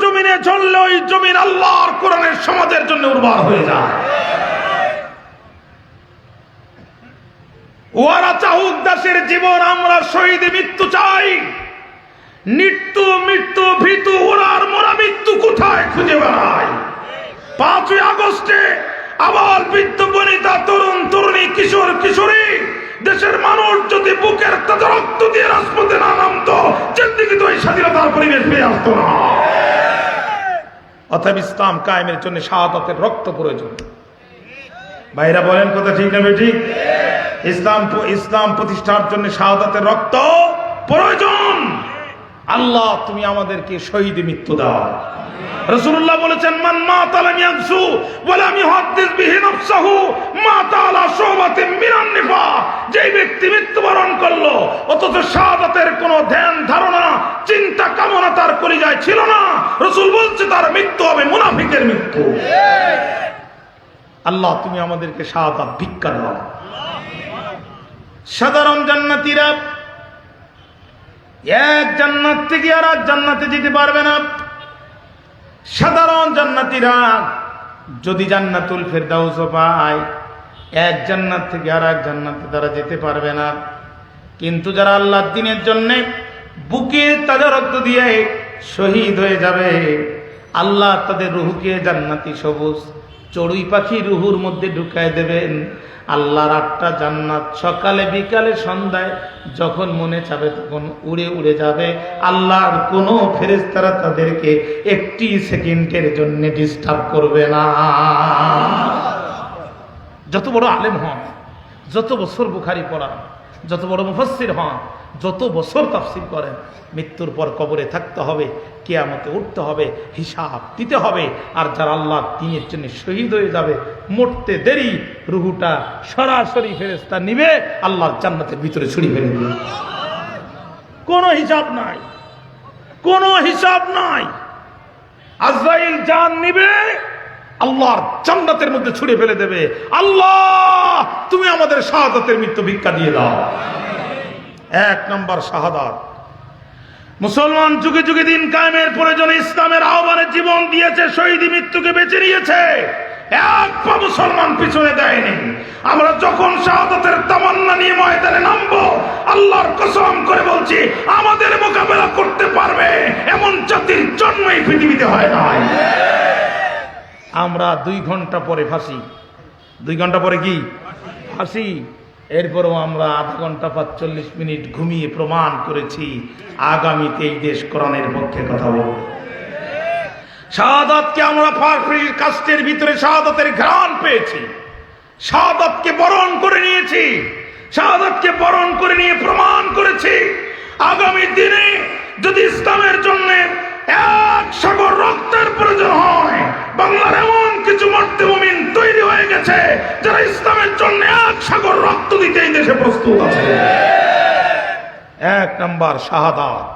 জমিনে চললে ওই জমিন আল্লাহর কোরআনের সমাজের জন্য উর্বর হয়ে যায়। চাহুক দাসের জীবন, আমরা মৃত্যু চাই। মৃত্যু ভীতু ওরার মৃত্যু কোথায় খুঁজে বেড়ায়? পাঁচই আগস্টে আবার বৃদ্ধ বনিতা, তরুণ, তরুণী, কিশোর, কিশোরী, দেশের মানুষ যদি বুকের তাজা রক্ত দিয়ে রাজপথে না নামতো জিন্দিগি তো এই স্বাধীনতার পরিবেশ পেয়ে আসতো না। অতএব ইসলাম কায়েমের জন্য শাহাদতের রক্ত প্রয়োজন। ভাইরা বলেন কথা ঠিক না ঠিক ইসলাম ইসলাম প্রতিষ্ঠার জন্য শাহাদাতের রক্ত প্রয়োজন। আল্লাহ, তুমি আমাদেরকে শহীদ মৃত্যু দাও। বলেছেন মা তালাম ইয়ানসু ওয়ালাম ইউহাদ্দিস বিহি নাফসাহু মা ব্যক্তি করল, অথচ শাহাদাতের কোনো ধ্যান, ধারণা, চিন্তা, কামনা তার কলিজায় ছিল না। রসুল বলছে, তার মৃত্যু হবে মুনাফিকের মৃত্যু। আল্লাহ, তুমি আমাদেরকে শাহাদাত ভিক্ষা দাও। সাধারণ জান্নাতীরা, এক জান্নাত থেকে আর এক জান্নাতে যেতে পারবে না। সাধারণ জান্নাতীরা যদি জান্নাতুল ফেরদাউস পায়, এক জান্নাত থেকে আর এক জান্নাতে তারা যেতে পারবে না। কিন্তু যারা আল্লাহর দিনের জন্যে বুকে তাজা রক্ত দিয়ে শহীদ হয়ে যাবে। আল্লাহ তাদের রুহুকে জান্নাতি সবুজ, চড়ুই পাখি রুহুর মধ্যে ঢুকায় দেবেন। আল্লাহর আটটা জান্নাত সকালে, বিকালে, সন্ধ্যায় যখন মনে চাবে তখন উড়ে উড়ে যাবে। আল্লাহর কোনো ফেরেস্তারা তাদেরকে একটি সেকেন্ডের জন্য ডিস্টার্ব করবে না। যত বড় আলেম হন, যত বছর বুখারি পড়ান যত বড় মুফাসির হন, যত বছর তাফসির করেন, মৃত্যুর পর কবরে থাকতে হবে, কেয়ামতে উঠতে হবে, হিসাব দিতে হবে, আর যারা আল্লাহ দিনের জন্য শহীদ হয়ে যাবে, মরতে দেরি, রুহুটা সরাসরি ফেরেস্তা নিবে, আল্লাহর জান্নাতের ভিতরে ছুরি ফেলে দিবে। কোনো হিসাব নাই, কোনো হিসাব নাই। আজরাইল জান নিবে আল্লাহর জান্নাতের মধ্যে ছুড়ে ফেলে দেবে। আল্লাহ, তুমি আমাদের শাহাদাতের মৃত্যু ভিক্ষা দিয়ে দাও। এক নম্বর শাহাদাত। মুসলমান যুগে যুগে দিন কায়েমের প্রয়োজনে ইসলামের আহ্বানে জীবন দিয়েছে, শহীদ মৃত্যুকে বেছে নিয়েছে। এক পা মুসলমান পিছনে দেয়নি। আমরা যখন শাহাদাতের তামান্না নিয়ে ময়দানে নামবো, আল্লাহর কসম করে বলছি, আমাদের মোকাবেলা করতে পারবে, এমন জাতির জন্মই পৃথিবীতে হয় নাই। আমরা দুই ঘণ্টা পরে ফাঁসি। দুই ঘণ্টা পরে কি? ফাঁসি। এরপরও আমরা আধা ঘণ্টা পাঁচচল্লিশ মিনিট ঘুমিয়ে প্রমাণ করেছি, আগামীতে এই দেশ কোরআনের পক্ষে কথা বলব। শাহাদাতকে আমরা ফারফির কাস্টের ভিতরে শাহাদাতের ঘ্রাণ পেয়েছি। শাহাদাতকে বরণ করে নিয়েছি। শাহাদাতকে বরণ করে নিয়ে প্রমাণ করেছি। আগামী দিনে যদি ইসলামের জন্য এক সাগর রক্তের প্রয়োজন হয়। বাংলার এমন কিছু মর্তে মুমিন তৈরি হয়ে গেছে, যারা ইসলামের জন্য এক সাগর রক্ত দিতে এই দেশে প্রস্তুত আছে। এক নাম্বার শাহাদাত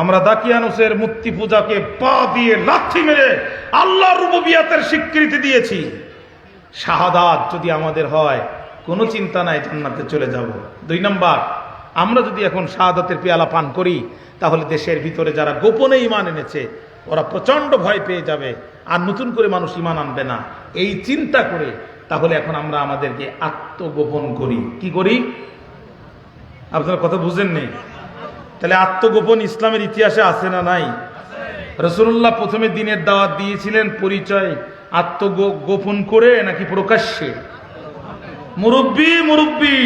আমরা দাকিয়ানুসের মূর্তি পূজাকে পা দিয়ে লাথি মেরে আল্লাহ রুববিয়াতের স্বীকৃতি দিয়েছি। শাহাদাত যদি আমাদের হয়, কোনো চিন্তা নাই, জান্নাতে চলে যাব। দুই নাম্বার আমরা যদি এখন শাহাদাতের পেয়ালা পান করি, তাহলে দেশের ভিতরে যারা গোপনে ইমান এনেছে, ওরা প্রচণ্ড ভয় পেয়ে যাবে, আর নতুন করে মানুষ ইমান আনবে না। এই চিন্তা করে তাহলে এখন আমরা আমাদেরকে আত্মগোপন করি। কি করি? আপনারা কথা বুঝেননি? তাহলে আত্মগোপন ইসলামের ইতিহাসে আছে না নাই? রসুল্লাহ প্রথমে দিনের দাওয়াত দিয়েছিলেন পরিচয় আত্মগোপন করে নাকি প্রকাশ্যে? মুরব্বী মুরব্বী!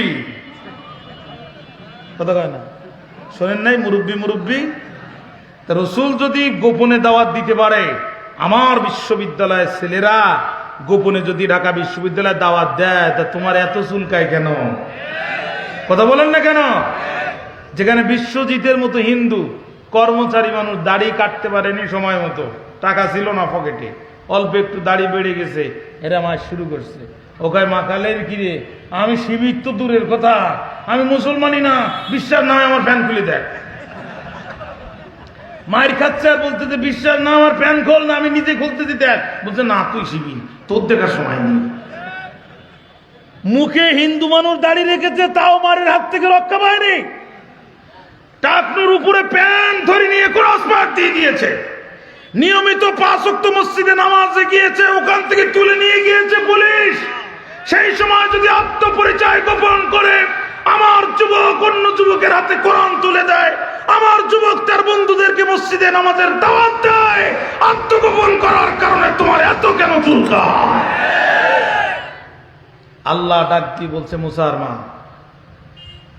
কথা কয় না? শোনেন নাই, মুরব্বী মুরব্বী? রসুল যদি গোপনে দাওয়াত দিতে পারে, আমার বিশ্ববিদ্যালয়ের ছেলেরা গোপনে যদি ঢাকা বিশ্ববিদ্যালয়ে দাওয়াত দেয়, তা তোমার এত চুলকায় কেন? কথা বলেন না কেন? যেখানে বিশ্বজিতের মতো হিন্দু, কর্মচারী মানুষ দাড়ি কাটতে পারেনি সময় মতো, টাকা ছিল না পকেটে, অল্প একটু দাড়ি বেড়ে গেছে, এরা মাস শুরু করছে। ওখানে মাকালের কিরে আমি শিবির তো দূরের কথা। আমি মুসলমানই না। বিশ্বাস নামে আমার ফ্যান খুলে দেয় মায়ের খাচ্ছে বলতে যে বিশ্বাস না আমার প্যান খোল না, আমি নিজে খুলতে দিতে বলছে, না, তুই শিবির তোর দেখার সময় নেই। মুখে হিন্দু মানুষ দাঁড়িয়ে রেখেছে, তাও মারের হাত থেকে রক্ষা পায়নি। টাকনুর উপরে প্যান্ট ধরে নিয়ে ক্রস পার দিয়ে দিয়েছে। নিয়মিত পাঁচ ওয়াক্ত মসজিদে নামাজে গিয়েছে, ওখান থেকে তুলে নিয়ে গিয়েছে পুলিশ। সেই সময় যদি আত্মপরিচয় গোপন করে আমার যুবক অন্য যুবকের হাতে কোরআন তুলে দেয়, আমার যুবক তার বন্ধুদেরকে মসজিদে নামাজের দাওয়াত দেয়, আত্মগোপন করার কারণে তোমার এত কেন চুলকায় আল্লাহ ডাক দিয়ে বলছে, মুসার মা,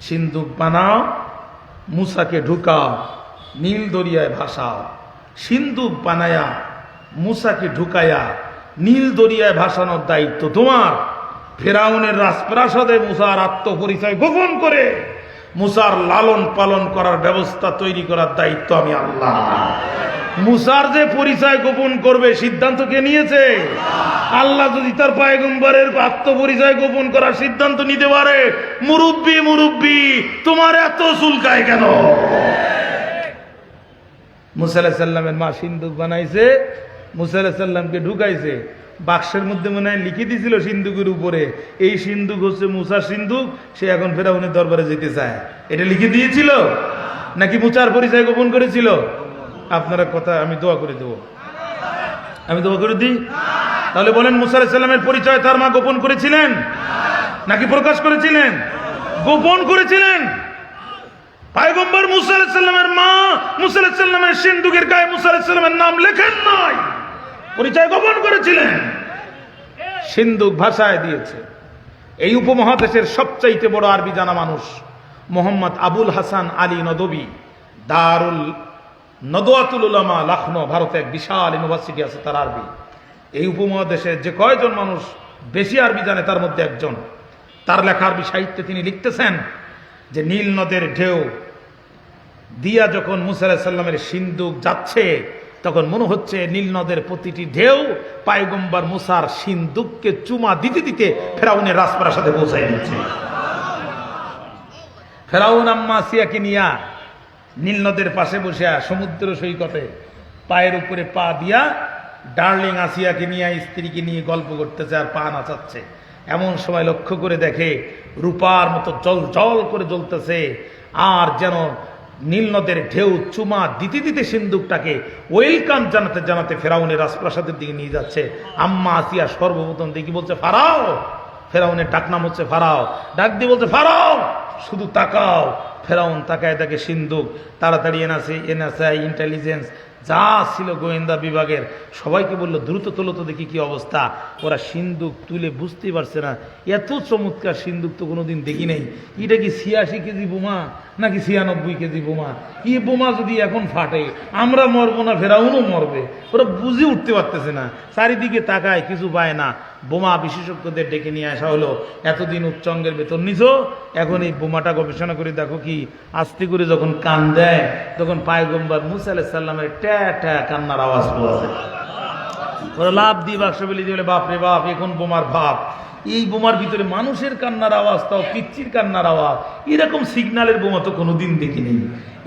সিন্দুক বানাও, মুসাকে ঢুকাও, নীল দরিয়ায় ভাসাও। সিন্দুক বানায়া, মুসাকে ঢুকায়া, নীল দরিয়ায় ভাসানোর দায়িত্ব তোমার। ফেরাউনের রাজপ্রাসাদে মুসার আত্মপরিচয় গোপন করে মুসার লালন পালন করার ব্যবস্থা তৈরি করার দায়িত্ব আমি আল্লাহ। মুসার যে পরিচয় গোপন করবে, সিদ্ধান্ত কে নিয়েছে? আল্লাহ যদি তার পায়গম্বরের আত্মপরিচয় গোপন করার সিদ্ধান্ত নিতে পারে, মুরব্বি মুরব্বি, তোমার এত চুলকায় কেন? মুসাল্লাহ সাল্লামের মা সিন্দুক বানাইছে মুসাল্লাহ সাল্লামকে ঢুকাইছে। বাক্সের মধ্যে মনে হয় লিখে দিয়েছিল সিন্ধুকের উপরে। এই সিন্ধুক হচ্ছে মুসার সিন্ধুক, সে এখন ফেরাউনের দরবারে যেতে চায়। এটা লিখে দিয়েছিল? নাকি মুসার পরিচয় গোপন করেছিল? আপনারা কথা, আমি দোয়া করে দেবো। আমি দোয়া করে দিই। তাহলে বলেন, মুসা সাল্লামের পরিচয় তার মা গোপন করেছিলেন? নাকি প্রকাশ করেছিলেন? গোপন করেছিলেন? পায়গম্বর মুসা সাল্লামের মা মুসা সাল্লামের সিন্ধুকের গায়ে মুসা সাল্লামের নাম লেখেন নাই। পরিচয় গোপন করেছিলেন। সিন্ধুক ভাষায় দিয়েছে। এই উপমহাদেশের সবচাইতে বড় আরবি জানা মানুষ মোহাম্মদ আবুল হাসান আলী নদবী, দারুল নদওয়াতুল উলামা লখনৌ ভারতে এক বিশাল ইউনিভার্সিটি আছে তার আরবি। এই উপমহাদেশে যে কয়জন মানুষ বেশি আরবি জানে তার মধ্যে একজন। তার লেখা আরবি সাহিত্যে তিনি লিখতেছেন যে, নীল নদের ঢেউ দিয়া যখন মুসা সাল্লামের সিন্দুক যাচ্ছে তখন মনে হচ্ছে নীল নদের প্রতিটি ঢেউ পায়গম্বর মুসার সিন্দুককে চুমা দিতে দিতে ফেরাউনের রাজপ্রাসাদে পৌঁছাই দিচ্ছে। ফেরাউন আম্মা সিয়াকে নিয়া নীল নদের পাশে বসে সমুদ্র সৈকতে পায়ের উপরে পা দিয়া ডার্লিং আসিয়াকে নিয়ে স্ত্রীকে নিয়ে গল্প করতেছে আর পা নাচাচ্ছে। এমন সময় লক্ষ্য করে দেখে রূপার মতো জল জল করে জ্বলতেছে, আর যেন নীল নদের ঢেউ, চুমা দিতে দিতে সিন্দুকটাকে ওয়েলকাম জানাতে জানাতে ফেরাউনের রাজপ্রাসাদের দিকে নিয়ে যাচ্ছে। আম্মা আসিয়া সর্বপ্রথম দেখি বলছে, ফারাও! ফেরাউনের ডাক নাম হচ্ছে ফারাও। ডাক দিয়ে বলছে, ফারাও! শুধু তাকাও। ফেরাউন তাকায় তাকে সিন্ধুক। তাড়াতাড়ি এনআসি এনএসআই, ইন্টেলিজেন্স, যা ছিল গোয়েন্দা বিভাগের, সবাইকে বলল, দ্রুত তোলো তো দেখি কি অবস্থা। ওরা সিন্দুক তুলে বুঝতেই পারছে না। এত চমৎকার সিন্দুক তো কোনোদিন দেখি নেই এটা কি ছিয়াশি কেজি বোমা? নাকি ছিয়ানব্বই কেজি বোমা? এই বোমা যদি এখন ফাটে? আমরা মরবো না, ফেরাউনও মরবে। ওরা বুঝে উঠতে পারতেছে না। চারিদিকে তাকায়, কিছু পায় না। বোমা বিশেষজ্ঞদের ডেকে নিয়ে আসা হলো। এতদিন উচ্চঙ্গের বেতন নিছ, এখন এই বোমাটা গবেষণা করে দেখো কি আস্তে করে যখন কান দেয়, তখন পায়গম্বর মুসা আলাহ সাল্লামের ট্যা ট্যা কান্নার আওয়াজ পাওয়া যায়। ওরা লাভ দিয়ে বাক্স বেলি দিয়ে বলে বাপ রে বাপ, এখন বোমার বাপ। এই বোমার ভিতরে মানুষের কান্নার আওয়াজ, তাও পিচ্ছির কান্নার আওয়াজ। এরকম সিগন্যালের বোমা তো কোনো কোনোদিন দেখিনি।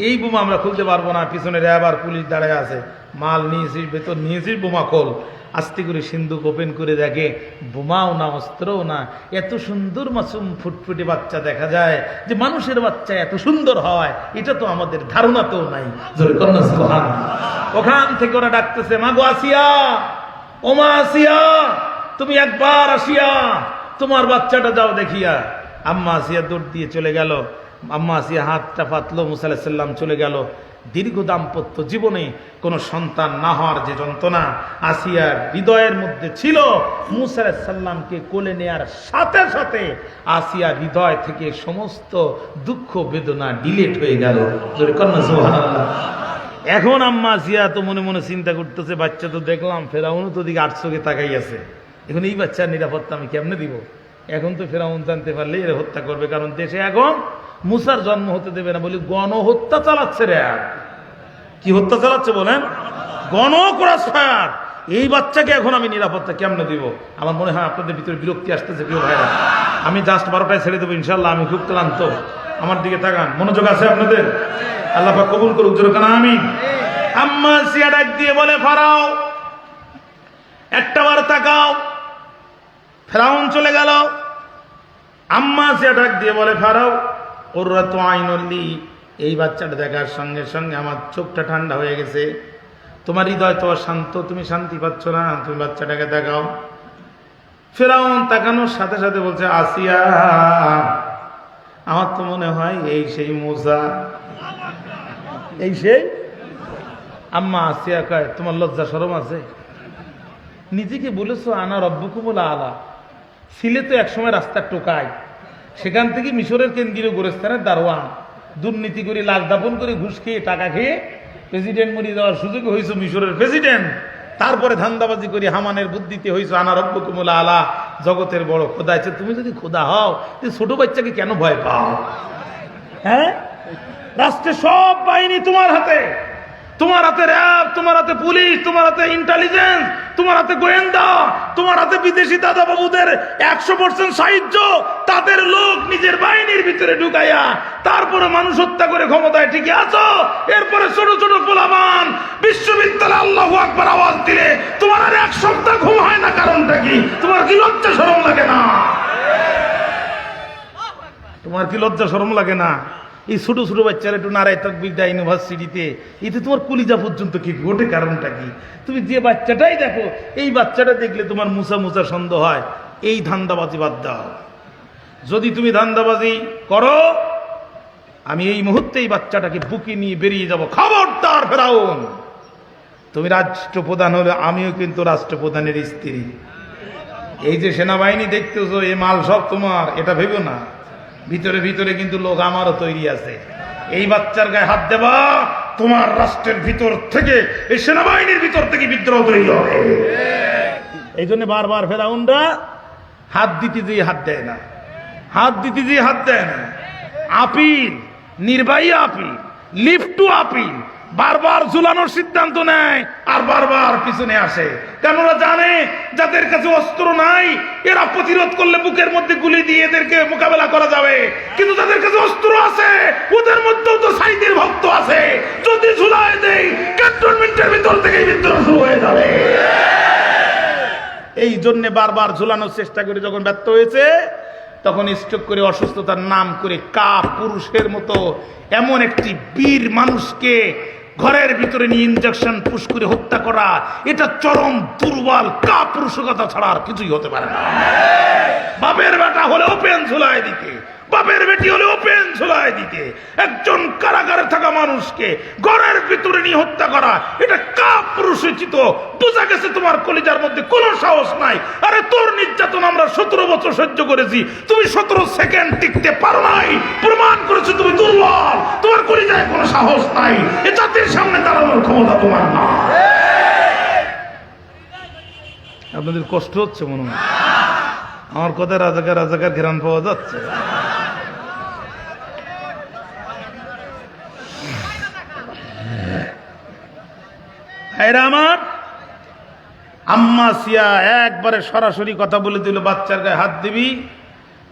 এই বোমা আমরা খুলতে পারব না, পিছনে র্যাব আর পুলিশ দাঁড়ায় আছে। মাল নিয়েছিস, ভেতর নিয়েছিস, বোমা খোল। আস্তে করে সিন্ধুক ওপেন করে দেখে, বোমাও না, অস্ত্রও না। এত সুন্দর মাসুম ফুটফুটে বাচ্চা দেখা যায় যে মানুষের বাচ্চা এত সুন্দর হয়, এটা তো আমাদের নাই। জোরে কন্যা সুবহান। ওখান থেকে ওরা ডাকতেছে, মাগো আসিয়া, ওমা আসিয়া। তুমি একবার আসিয়া তোমার বাচ্চাটা যাও দেখিয়া। আম্মা আসিয়া দৌড় দিয়ে চলে গেল। আম্মা আসিয়া হাতটা পাতলো মুসাল্লাম চলে গেল। দীর্ঘ দাম্পত্য জীবনে কোনো সন্তান না হওয়ার যে যন্ত্রণা আসিয়ার হৃদয়ের মধ্যে ছিল, মুসা সাল্লামকে কোলে নেয়ার সাথে সাথে আসিয়া হৃদয় থেকে সমস্ত দুঃখ বেদনা ডিলেট হয়ে গেল। এখন আম্মা জিয়া তো মনে মনে চিন্তা করতেছে, বাচ্চা তো দেখলাম, ফেরাউনও তো দিকে আটশোকে তাকাই আছে এখন এই বাচ্চার নিরাপত্তা আমি কেমনে দিব? এখন তো ফেরাউন জানতে পারলে এর হত্যা করবে, কারণ দেশে এখন মুসার জন্ম হতে দেবে না বলি গণহত্যা চালাচ্ছে রে কি হত্যা চালাচ্ছে বলেন? গণ গণক্রসফায়ার এই বাচ্চাকে এখন আমি নিরাপত্তা কেমনে দিব? আমার মনে হয় আপনাদের ভিতরে বিরক্তি আসতেছে, প্রিয় ভাইরা। আমি জাস্ট বারোটায় ছেড়ে দেবো ইনশাল্লাহ আমি খুব ক্লান্ত। আমার দিকে তাকান। মনোযোগ আছে আপনাদের? আল্লাহ কবুল করুক, জোর আমি আম্মা সিয়া ডাক দিয়ে বলে, ফারাও, একটা বার তাকাও। ফেরাউন চলে গেল। আম্মা সিয়া ডাক দিয়ে বলে, ফেরাও ওরা তো আইনল্লি এই বাচ্চাটা দেখার সঙ্গে সঙ্গে আমার চোখটা ঠান্ডা হয়ে গেছে। তোমার হৃদয় তো শান্ত তুমি শান্তি পাচ্ছ না, তুমি বাচ্চাটাকে দেখাও। ফেরাউন তাকানোর সাথে সাথে বলছে, আসিয়া, আমার তো মনে হয় এই সেই মোজা এই সেই আম্মা আসিয়া কয়, তোমার লজ্জা সরম আছে। নিজেকে বলেছ, আনা রব্বকুমুল আলা। তো একসময় রাস্তার টোকায়। সেখান থেকে মিশরের কেন্দ্রীয় গোরস্থানের দারোয়ান। দুর্নীতি করে লাশ দাপন করে ঘুষ খেয়ে টাকা খেয়ে প্রেসিডেন্ট মরিয়ে দেওয়ার সুযোগ হয়েছে মিশরের প্রেসিডেন্ট। তারপরে ধান্দাবাজি করে হামানের বুদ্ধিতে হয়েছে আনা রব্বকুমুল আলা, জগতের বড় খোদা। আছে তুমি যদি খোদা হও ছোট বাচ্চাকে কেন ভয় পাও? হ্যাঁ? রাষ্ট্রের সব বাহিনী তোমার হাতে। তোমার হাতে র্যাব, তোমার হাতে পুলিশ, তোমার হাতে ইন্টেলিজেন্স তোমার হাতে গোয়েন্দা, তোমার হাতে বিদেশি দাদা বাবুদের একশো পার্সেন্ট সাহায্য, তাদের লোক নিজের বাহিনীর ভিতরে ঢুকাইয়া তারপরে মানুষ হত্যা করে ক্ষমতায় ঠিকই আছো। এরপরে ছোট ছোট পোলামান বিশ্ববিদ্যালয়ে আল্লাহ আকবার আওয়াজ দিলে তোমার আর এক সপ্তাহ ঘুম হয় না, কারণটা কি? তোমার কি লজ্জা সরম লাগে না? তোমার কি লজ্জা সরম লাগে না? এই ছোট ছোট বাচ্চারা একটু নারায় তকবিরদা ইউনিভার্সিটিতে, এতে তোমার কলিজা পর্যন্ত কি ঘটে? কারণটা কি? তুমি যে বাচ্চাটাই দেখো, এই বাচ্চাটা দেখলে তোমার মুসা মুসা সন্দেহ হয়, এই ধান্দাবাজি বাদ দাও। যদি তুমি ধান্দাবাজি করো, আমি এই মুহূর্তে এই বাচ্চাটাকে বুকে নিয়ে বেরিয়ে যাব। খবরদার ফেরাউন! তুমি রাষ্ট্রপ্রধান হলে আমিও কিন্তু রাষ্ট্রপ্রধানের স্ত্রী। এই যে সেনাবাহিনী দেখতেছো এই মাল সব তোমার, এটা ভেবো না। ভিতরে ভিতরে কিন্তু লোক আমারও তৈরি আছে। এই বাচ্চার গায়ে হাত দেবা, তোমার রাষ্ট্রের ভিতর থেকে, এই সেনাবাহিনীর ভিতর থেকে বিদ্রোহ তৈরি হবে। এই জন্য বারবার ফেরাউনরা হাত দিতে দিয়ে হাত দেয় না। হাত দিতে দিয়ে হাত দেয় না। আপিল, নির্বাহী আপিল, লিফট আপিল বারবার ঝুলানোর সিদ্ধান্ত নেয় আর বারবার পিছনে আসে। কেন ওরা জানে? যাদের কাছে অস্ত্র নাই, এরা প্রতিরোধ করলে বুকের মধ্যে গুলি দিয়ে এদেরকে মোকাবেলা করা যাবে। কিন্তু যাদের কাছে অস্ত্র আছে, ওদের মধ্যেও তো সাইদের ভক্ত আছে। যদি ঝুলায় দেই, ক্যান্টনমেন্টের ভিতর থেকে বিদ্রোহ শুরু হয়ে যাবে। এই জন্য বারবার ঝুলানোর চেষ্টা করে যখন ব্যর্থ হয়েছে, তখন স্ট্রোক করে অসুস্থতার নাম করে কা পুরুষের মতো এমন একটি বীর মানুষকে ঘরের ভিতরে নিয়ে ইঞ্জেকশন পুশ করে হত্যা করা, এটা চরম দুর্বল কাপুরুষকতা ছাড়া আর কিছুই হতে পারে না। বাপের বেটা হলেও পেন ঝুলায় দিতে, বাপের বেটি হলে ওপেন ঝুলায় দিতে। একজন কারাগারে থাকা মানুষকে ঘরের ভিতরে নিয়ে হত্যা করা, এটা কা পুরুষোচিত। বোঝা গেছে তোমার কলিজার মধ্যে কোনো সাহস নাই। আরে তোর নির্যাতন আমরা সতেরো বছর সহ্য করেছি। তুমি সতেরো সেকেন্ড টিকতে পারো নাই। প্রমাণ করেছ তুমি দুর্বল। তোমার কলিজায় কোনো সাহস নাই। এ জাতির সামনে দাঁড়ানোর ক্ষমতা তোমার না আপনাদের কষ্ট হচ্ছে মনে হয়। আমার কথা রাজাকার রাজাকার ঘেরান পাওয়া যাচ্ছে। ভাইরা আমার। আম্মা সিয়া একবারে সরাসরি কথা বলে দিল, বাচ্চার গায়ে হাত দিবি,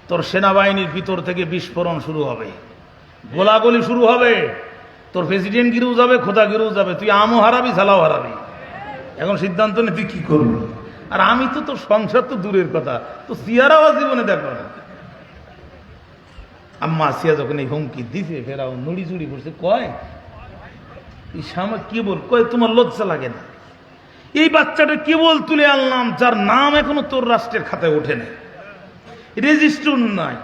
তোর সেনাবাহিনীর ভিতর থেকে বিস্ফোরণ শুরু হবে। গোলাগুলি শুরু হবে, তোর প্রেসিডেন্ট গিরেও যাবে, খোদা গিরেও যাবে, তুই আমও হারাবি, ঝালাও হারাবি। এখন সিদ্ধান্ত নে, তুই কি করবি? আর আমি তো তোর সংসার তো দূরের কথা তো সিয়ারাও জীবনে দেখো আম্মা সিয়া যখন এই হুমকি দিছে ফেরাও নুড়ি চুড়ি করছে, কয়? এই সামা কি বল? কয়, তোমার লজ্জা লাগে না। এই বাচ্চাটা কেবল তুলে আনলাম, যার নাম এখনও তোর রাষ্ট্রের খাতায় ওঠে নাই। রেজিস্ট্রন নাই,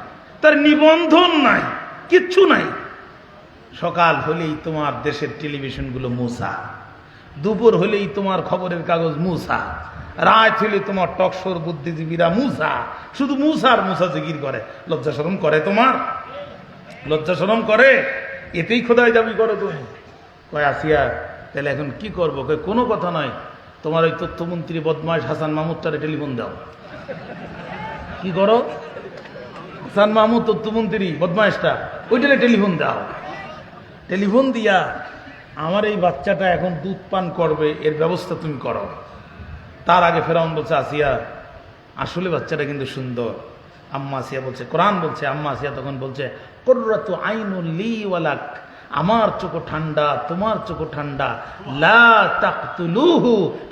তার নিবন্ধন নাই, কিচ্ছু নাই। সকাল হলেই তোমার দেশের টেলিভিশনগুলো মুসা দুপুর হলেই তোমার খবরের কাগজ মুসা রাত হলে তোমার টকসর বুদ্ধিজীবীরা মুসা শুধু মুসার মুসা জিগির করে। লজ্জা শরম করে তোমার? লজ্জা শরম করে? এতেই খোদায় যাবি করো তুমি। কয়, আসিয়া, তাহলে এখন কি করব? কয়, কোনো কথা নয়। তোমার ওই তথ্যমন্ত্রী বদমাইশ হাসান মাহমুদটারে টেলিফোন দাও। কি করো? হাসান মাহমুদ তথ্যমন্ত্রী বদমাইশটা ওইটারে টেলিফোন দাও। টেলিফোন দিয়া, আমার এই বাচ্চাটা এখন দুধ পান করবে, এর ব্যবস্থা তুমি করো। তার আগে ফেরাউন বলছে, আসিয়া, আসলে বাচ্চাটা কিন্তু সুন্দর। আম্মা আসিয়া বলছে, কোরআন বলছে। আম্মা আসিয়া তখন বলছে, কররাতু আইনুল লি ওয়ালাক আমার চোখো ঠান্ডা, তোমার চোখো ঠান্ডা। লা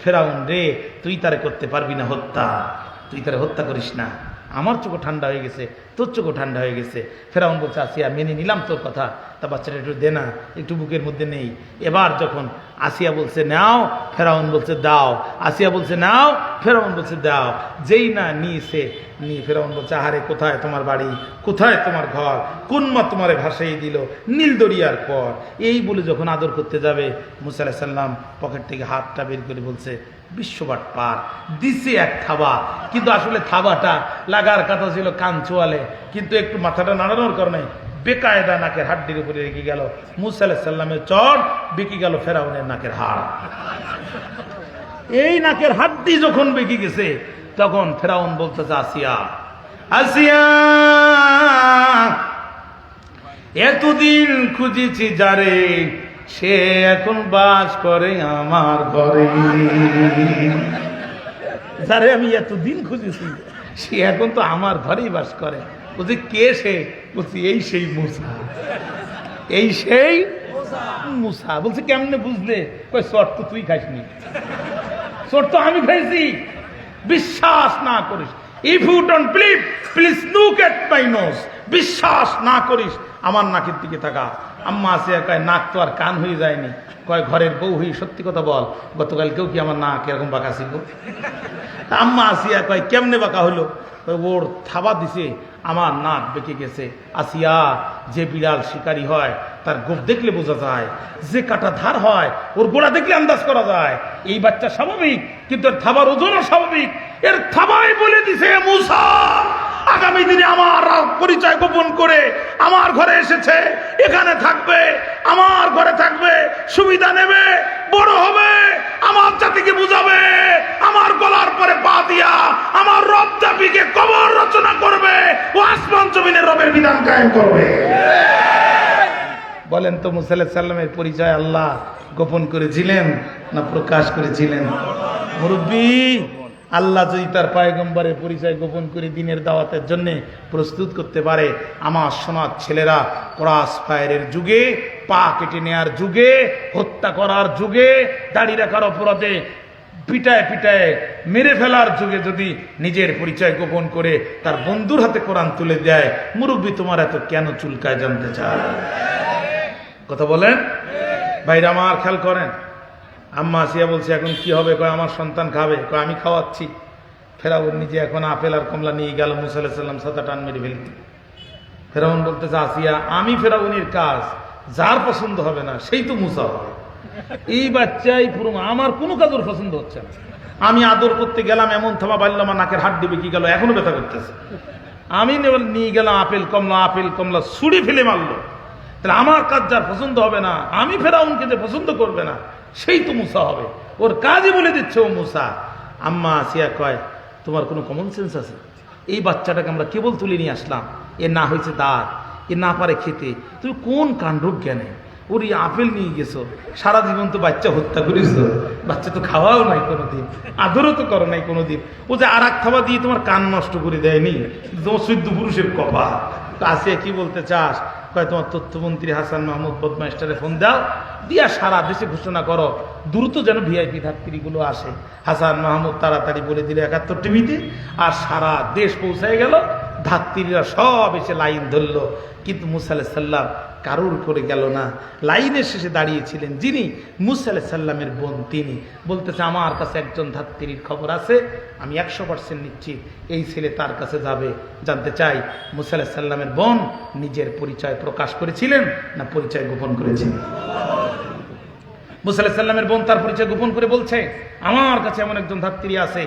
ফেরাউন রে, তুই তারে করতে পারবি না হত্যা। তুই তারে হত্যা করিস না। আমার চোখো ঠান্ডা হয়ে গেছে, তোর চোখো ঠান্ডা হয়ে গেছে। ফেরাউন বলছে, আসিয়া মেনে নিলাম তোর কথা। তা বাচ্চাটা একটু দে না, একটু বুকের মধ্যে নেই। এবার যখন আসিয়া বলছে, নাও, ফেরাউন বলছে, দাও। আসিয়া বলছে, নাও, ফেরাউন বলছে, দাও। যেই না নিয়েছে, নিয়ে ফেরাউন বলছে, আহারে, কোথায় তোমার বাড়ি? কোথায় তোমার ঘর? কোন মা তোমারে ভাসাই দিল? নীল দরিয়ার পর। এই বলে যখন আদর করতে যাবে, মুসা সাল্লাম পকেট থেকে হাতটা বের করে বলছে বিশ্ববাট পার, দিছে এক থাবা। কিন্তু আসলে থাবাটা লাগার কথা ছিল কান চোয়ালে কিন্তু একটু মাথাটা নাড়ানোর কারণে বেকায়দা নাকের হাড্ডির উপরে রেখে গেল। মুসা আলাহিস সাল্লামের চর বেঁকে গেল ফেরাউনের নাকের হাড়। এই নাকের হাড্ডি যখন বেঁকে গেছে, তখন ফেরাউন বলতেছে, আসিয়া আসিয়া, এতদিন খুঁজেছি যারে সে এখন বাস করে আমার ঘরে। যারে আমি এতদিন খুঁজেছি। সে এখন তো আমার ঘরেই বাস করে। বলছি কে সে? বলছি এই সেই মুসা। এই সেই মুসা। বলছে কেমনে বুঝলে? কই শর্ট তো তুই খাইসনি শর্ট তো আমি খাইছি। বিশ্বাস না করিস। If you don't believe please look at my nose বিশ্বাস না করিস আমার নাকের দিকে থাকা আম্মা আসে কয় নাক তো আর কান হয়ে যায়নি। কয় ঘরের বউ হই সত্যি কথা বল গতকাল কেউ কি আমার নাক এরকম বাঁকা ছিল? আম্মা আসিয়া কয় কেমনে বাঁকা হলো? ওর থাবা দিছে, আমার নাক বেঁকে গেছে। আসিয়া যে বিড়াল শিকারী হয়, তার গোপ দেখলে বোঝা যায়, যে কাটা ধার হয়, ওর গোড়া দেখলে আন্দাজ করা যায়। এই বাচ্চা স্বাভাবিক, কিন্তু এর থাবার ওজনও স্বাভাবিক। এর থাবাই বলে দিছে মুসা, আগামী দিনে আমার পরিচয় গোপন করে আমার ঘরে এসেছে, এখানে থাকবে, আমার ঘরে থাকবে, সুবিধা নেবে, বড় হবে, আমার জাতিকে বুঝাবে, আমার গলার পরে পা দিয়া আমার রব দাবিকে কবর রচনা করবে ও আসমান জমিনের রবের বিধান কায়েম করবে। বলেন তো মুসাল্লাহ সাল্লামের পরিচয় আল্লাহ গোপন করেছিলেন না প্রকাশ করেছিলেন? মুরব্বী আল্লাহ যদি তার পায়গম্বরের পরিচয় গোপন করে দিনের দাওয়াতের জন্য প্রস্তুত করতে পারে, আমার সোনার ছেলেরা ক্রস ফায়ারের যুগে, পা কেটে নেয়ার যুগে, হত্যা করার যুগে, দাড়ি রাখার অপরাধে পিটায় পিটায় মেরে ফেলার যুগে যদি নিজের পরিচয় গোপন করে তার বন্ধুর হাতে কোরআন তুলে দেয়, মুরব্বী তোমার এত কেন চুলকায় জানতে চায়? কথা বলেন? ভাইরা আমার খেয়াল করেন আম্মা আসিয়া বলছে, এখন কি হবে? কয়, আমার সন্তান খাবে? কয়, আমি খাওয়াচ্ছি। ফেরাউন নিজে এখন আপেল আর কমলা নিয়ে গেল মুসাল্লাহ সাল্লাম সাদা টান মেরে ফেলতে। ফেরাউন বলতেছে, আসিয়া, আমি ফেরাউনের কাজ যার পছন্দ হবে না, সেই তো মুসা হবে। এই বাচ্চাই পুরো আমার কোনো কাজ ওর পছন্দ হচ্ছে না। আমি আদর করতে গেলাম, এমন থামা বাড়লাম আমার নাকের হাত দিবে কি গেল? এখনও ব্যথা করতেছে। আমি নিয়ে গেলাম আপেল, কমলা আপেল, কমলা ছুড়ে ফেলে মারলো। তাহলে আমার কাজ যার পছন্দ হবে না, আমি ফেরাউনকে যে পছন্দ করবে না সেই তো মুসা হবে। ওর কাজই বলে দিচ্ছে ও মুসা। আম্মা আসিয়া কয়, তোমার কোনো কমন সেন্স আছে? এই বাচ্চাটাকে আমরা কেবল তুলে নিয়ে আসলাম। এ না হয়েছে দাঁত এ না পারে খেতে। তুমি কোন কাণ্ড জ্ঞানে ওর এই আপেল নিয়ে গেছো। সারা জীবন তো বাচ্চা হত্যা করেছ। বাচ্চা তো খাওয়াও নাই কোনোদিন, আদরও তো করো নাই কোনোদিন। ও যে আর এক খাওয়া দিয়ে তোমার কান নষ্ট করে দেয়নি তোমার সৈদ্য পুরুষের কপা আসিয়া কি বলতে চাস? কয়, তোমার তথ্যমন্ত্রী হাসান মাহমুদ বদমাস্টারে ফোন দাও, দিয়া সারা দেশে ঘোষণা করো, দ্রুত যেন ভিআইপি ধাত্রীগুলো আসে। হাসান মাহমুদ তাড়াতাড়ি বলে দিল একাত্তর টিভিতে আর সারা দেশ পৌঁছায় গেল ধাত্রীরা সব এসে লাইন ধরলো। কিন্তু মুসা আলাহ সাল্লাম কারুর করে গেল না। লাইনের শেষে দাঁড়িয়েছিলেন যিনি, মুসা আলাহ সাল্লামের বোন তিনি। বলতেছে, আমার কাছে একজন ধাত্রীর খবর আছে, আমি একশো পার্সেন্ট নিচ্ছি এই ছেলে তার কাছে যাবে। জানতে চাই, মুসা আলাহ সাল্লামের বোন নিজের পরিচয় প্রকাশ করেছিলেন না পরিচয় গোপন করেছিলেন মুসা আলাহ সাল্লামের বোন তার পরিচয় গোপন করে বলছে, আমার কাছে এমন একজন ধাত্রী আছে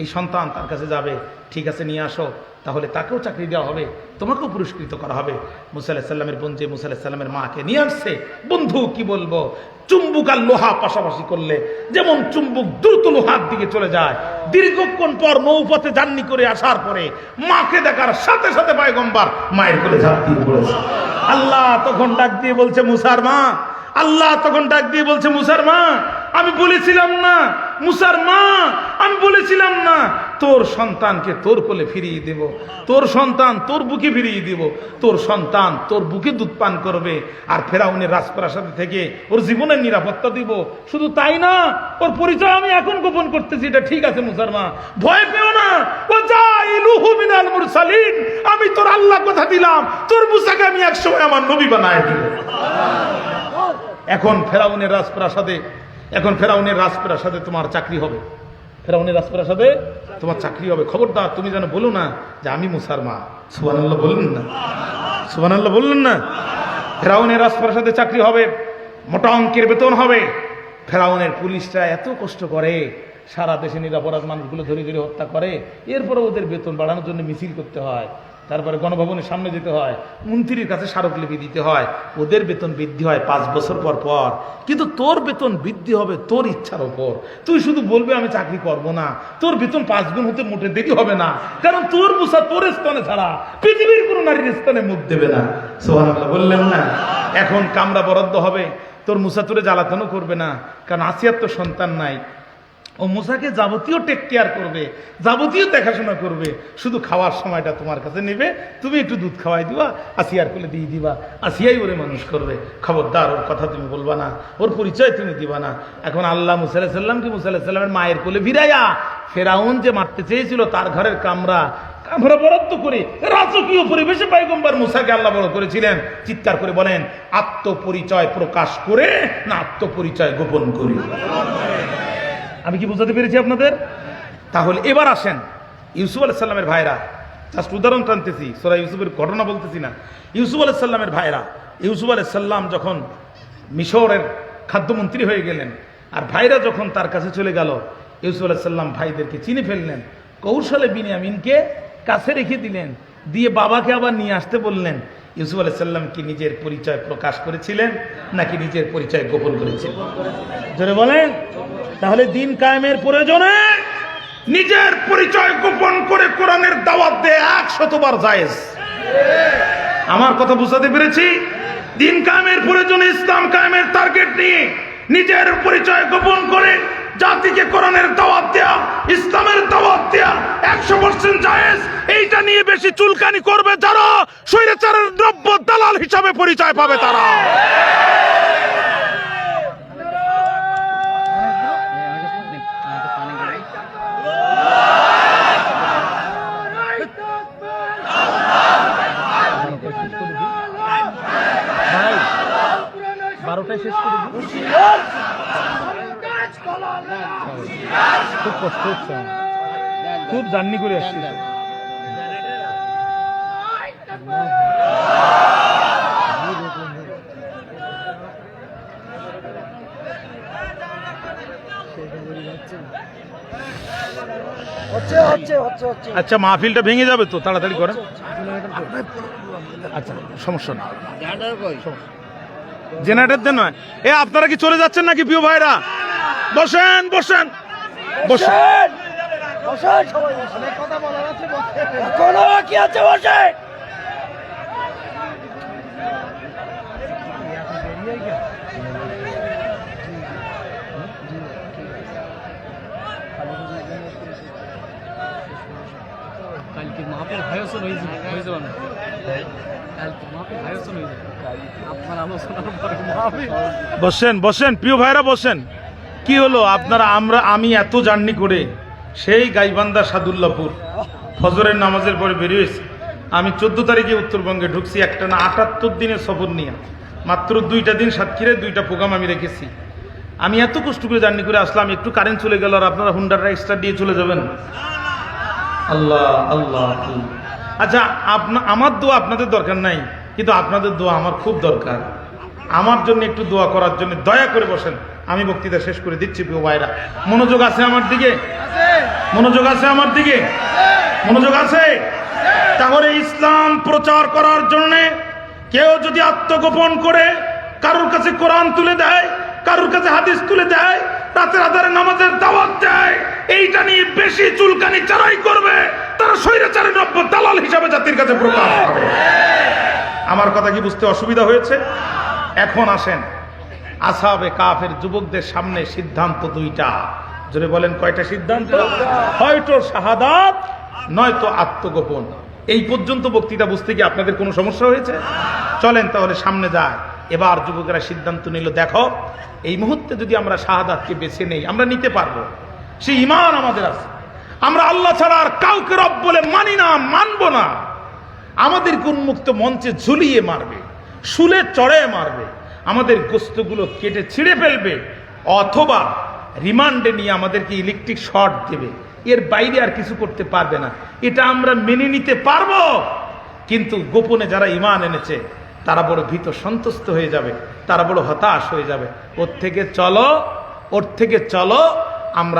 এই সন্তান তার কাছে যাবে, ঠিক আছে, নিয়ে আসো, তাহলে তাকেও চাকরি দেওয়া হবে, তোমাকেও পুরস্কৃত করা হবে। মুসা আলাহ সাল্লামের বোন যে মুসা আলাহ সাল্লামের মাকে নিয়ে আসছে, বন্ধু, কি বলব? চুম্বুক আর লোহা পাশাপাশি করলে, যেমন চুম্বুক দ্রুত লোহার দিকে চলে যায়, দীর্ঘক্ষণ পর নৌপথে জার্নি করে আসার পরে, মাকে দেখার সাথে সাথে পায়গম্বার মায়ের কোলে আল্লাহ তখন ডাক দিয়ে বলছে, মুসার মা, আল্লাহ তখন ডাক দিয়ে বলছে, মুসার মা আমি বলেছিলাম না, মুসার মা, আমি বলেছিলাম না, তোর সন্তানকে তোর কোলে ফিরিয়ে দেব, তোর সন্তান তোর বুকে ফিরিয়ে দিব, তোর সন্তান তোর বুকে দুধ পান করবে, আর ফেরাউনের রাজপ্রাসাদ থেকে ওর জীবনের নিরাপত্তা দিব। শুধু তাই না, ওর পরিচয় আমি এখন গোপন করতেছি, এটা ঠিক আছে মুসার মা। ভয় পেও না ও মিনাল মুরসালিন, আমি তোর আল্লাহ কথা দিলাম, তোর মুসাকে আমি একসময় আমার নবী বানায় দিব। এখন ফেরাউনের রাজপ্রাসাদে এখন ফেরাউনের রাজপ্রাসাদে তোমার চাকরি হবে। ফেরাউনের রাজপ্রাসাদে তোমার চাকরি হবে। খবরদার, তুমি যেন বলো না যে আমি মুসার মা। সুবানাল্লাহ বললেন না। সুবানাল্লাহ বললেন না। ফেরাউনের রাজপ্রাসাদে চাকরি হবে, মোটা অঙ্কের বেতন হবে। ফেরাউনের পুলিশরা এত কষ্ট করে, সারা দেশে নিরাপরাধ মানুষগুলো ধরে ধরে হত্যা করে। এরপরে ওদের বেতন বাড়ানোর জন্য মিছিল করতে হয়। তারপরে গণভবনের সামনে যেতে হয়। মন্ত্রীর কাছে স্মারকলিপি দিতে হয়। ওদের বেতন বৃদ্ধি হয় পাঁচ বছর পর পর। কিন্তু তোর বেতন বৃদ্ধি হবে তোর ইচ্ছার ওপর। তুই শুধু বলবে, আমি চাকরি করব না। তোর বেতন পাঁচ গুণ হতে মোটে দেরি হবে না। কারণ তোর মুসা তোর স্থানে ছাড়া পৃথিবীর কোনো নারীর স্থানে মুখ দেবে না। সোহান বললেন না? এখন কামরা বরাদ্দ হবে। তোর মুসা তোরে জ্বালাতনও করবে না। কারণ আসিয়ার তো সন্তান নাই। ও মুসাকে যাবতীয় টেক কেয়ার করবে, যাবতীয় দেখাশোনা করবে, শুধু খাওয়ার সময়টা তোমার কাছে নেবে, তুমি একটু দুধ খাওয়াই দিবা, আসিয়ার কোলে দিয়ে দিবা, আসিয়াই ওরে মানুষ করবে। খবরদার, ওর কথা তুমি বলবা না, ওর পরিচয় তুমি দিবা না। এখন আল্লাহ মুসাল্লাহ সাল্লাম কি মুসাল্লাহ সাল্লামের মায়ের কোলে ফিরাইয়া, ফেরাউন যে মারতে চেয়েছিল তার ঘরের কামরা কামরা বরাদ্দ করে রাজকীয় পরিবেশে পাইগম্বার মুসাকে আল্লাহ বড় করেছিলেন। চিৎকার করে বলেন, আত্মপরিচয় প্রকাশ করে না আত্মপরিচয় গোপন করি। আমি কি বুঝাতে পেরেছি আপনাদের? তাহলে এবার আসেন। ইউসুফ আলাইসাল্লামের ভাইরা জাস্ট উদাহরণ টানতেছি, সোরা ইউসুফের ঘটনা বলতেছি না। ইউসুফ আলাইসাল্লামের ভাইরা, ইউসুফ আলাইসাল্লাম যখন মিশরের খাদ্যমন্ত্রী হয়ে গেলেন, আর ভাইরা যখন তার কাছে চলে গেল, ইউসুফ আলাইসাল্লাম ভাইদেরকে চিনে ফেললেন, কৌশলে বিনিয়ামিনকে কাছে রেখে দিলেন, দিয়ে বাবাকে আবার নিয়ে আসতে বললেন। ইউসুফ আলাইসাল্লাম কি নিজের পরিচয় প্রকাশ করেছিলেন, নাকি নিজের পরিচয় গোপন করেছিলেন? জোরে বলেন। তাহলে দিন কায়েমের প্রয়োজনে নিজের পরিচয় গোপন করে কোরআনের দাওয়াত দেয় একশতবার জায়েজ। আমার কথা বুঝাতে পেরেছি? দিন কায়েমের প্রয়োজনে ইসলাম কায়েমের টার্গেট নিয়ে নিজের পরিচয় গোপন করে জাতিকে কোরআনের দাওয়াত দেয়া, ইসলামের দাওয়াত দেয়া একশো পার্সেন্ট জায়েজ। এইটা নিয়ে বেশি চুলকানি করবে যারা স্বৈরাচারের দ্রব্য দালাল হিসাবে পরিচয় পাবে তারা বারোটায় শেষ করে দিই। খুব কষ্ট হচ্ছে খুব জার্নি করে আসছি। আচ্ছা মাহফিলটা ভেঙে যাবে তো? তাড়াতাড়ি করেন। আচ্ছা সমস্যা না। জেনারেটর দেন নয়। এ, আপনারা কি চলে যাচ্ছেন নাকি প্রিয় ভাইরা? বসেন বসেন। বসেন। বসেন সবাই বসেন। এখনও কি আছে বসে? কালকে মাহফিল ভায়োসন হয়ে যাবে হয়ে যাবে না? কালকে মাহফিল ভায়োসন হয়ে যাবে। আপনার আলোচনার পরে বসেন বসেন প্রিয় ভাইরা বসেন। কি হলো? আপনারা, আমরা, আমি এত জার্নি করে সেই গাইবান্ধা সাদুল্লাপুর ফজরের নামাজের পরে বেরিয়েছি আমি চোদ্দ তারিখে উত্তরবঙ্গে ঢুকছি, একটা না, আটাত্তর দিনের সফর নিয়ে। মাত্র দুইটা দিন সাতক্ষীরে দুইটা প্রোগ্রাম আমি রেখেছি। আমি এত কষ্ট করে জার্নি করে আসলাম, একটু কারেন্ট চলে গেল আর আপনারা হুন্ডারটা এক্সট্রা দিয়ে চলে যাবেন। আল্লাহ আল্লাহ। আচ্ছা আপনা আমার দোয়া আপনাদের দরকার নাই, কিন্তু আপনাদের দোয়া আমার খুব দরকার। আমার জন্য একটু দোয়া করার জন্য দয়া করে বসেন। আমি বক্তৃতা শেষ করে দিচ্ছি, প্রিয় ভাইরা। মনোযোগ আছে আমার দিকে? মনোযোগ আছে আমার দিকে? মনোযোগ আছে? তাহলে ইসলাম প্রচার করার জন্য কেউ যদি আত্মগোপন করে, কারোর কাছে কোরআন তুলে দেয়, কারোর কাছে হাদিস তুলে দেয়, রাতের আধারে নামাজের দাওয়াত দেয়, এইটা নিয়ে বেশি চুলকানি যারাই করবে, তারা স্বৈরাচারের নব্য দালাল হিসাবে জাতির কাছে প্রকাশ হবে আমার কথা কি বুঝতে অসুবিধা হয়েছে? এখন আসেন। আসাবে কাফের যুবকদের সামনে সিদ্ধান্ত দুইটা। যদি বলেন, কয়টা সিদ্ধান্ত? হয়তো শাহাদাত, নয়তো আত্মগোপন। এই পর্যন্ত বক্তৃতা বুঝতে গিয়ে আপনাদের কোনো সমস্যা হয়েছে? চলেন তাহলে সামনে যায়। এবার যুবকেরা সিদ্ধান্ত নিল, দেখো, এই মুহূর্তে যদি আমরা শাহাদাতকে বেছে নেই, আমরা নিতে পারব। সেই ইমান আমাদের আছে। আমরা আল্লাহ ছাড়া আর কাউকে রব বলে মানি না, মানবো না। আমাদের উন্মুক্ত মঞ্চে ঝুলিয়ে মারবে। শুলে চড়ে মারবে। আমাদের গোস্তগুলো কেটে ছিঁড়ে ফেলবে, অথবা রিমান্ডে নিয়ে আমাদেরকে ইলেকট্রিক শর্ট দেবে। এর বাইরে আর কিছু করতে পারবে না। এটা আমরা মেনে নিতে পারব। কিন্তু গোপনে যারা ইমান এনেছে, তারা বড় ভীত সন্তুষ্ট হয়ে যাবে, তারা বড় হতাশ হয়ে যাবে। ওর থেকে চলো, ওর থেকে চলো, আমরা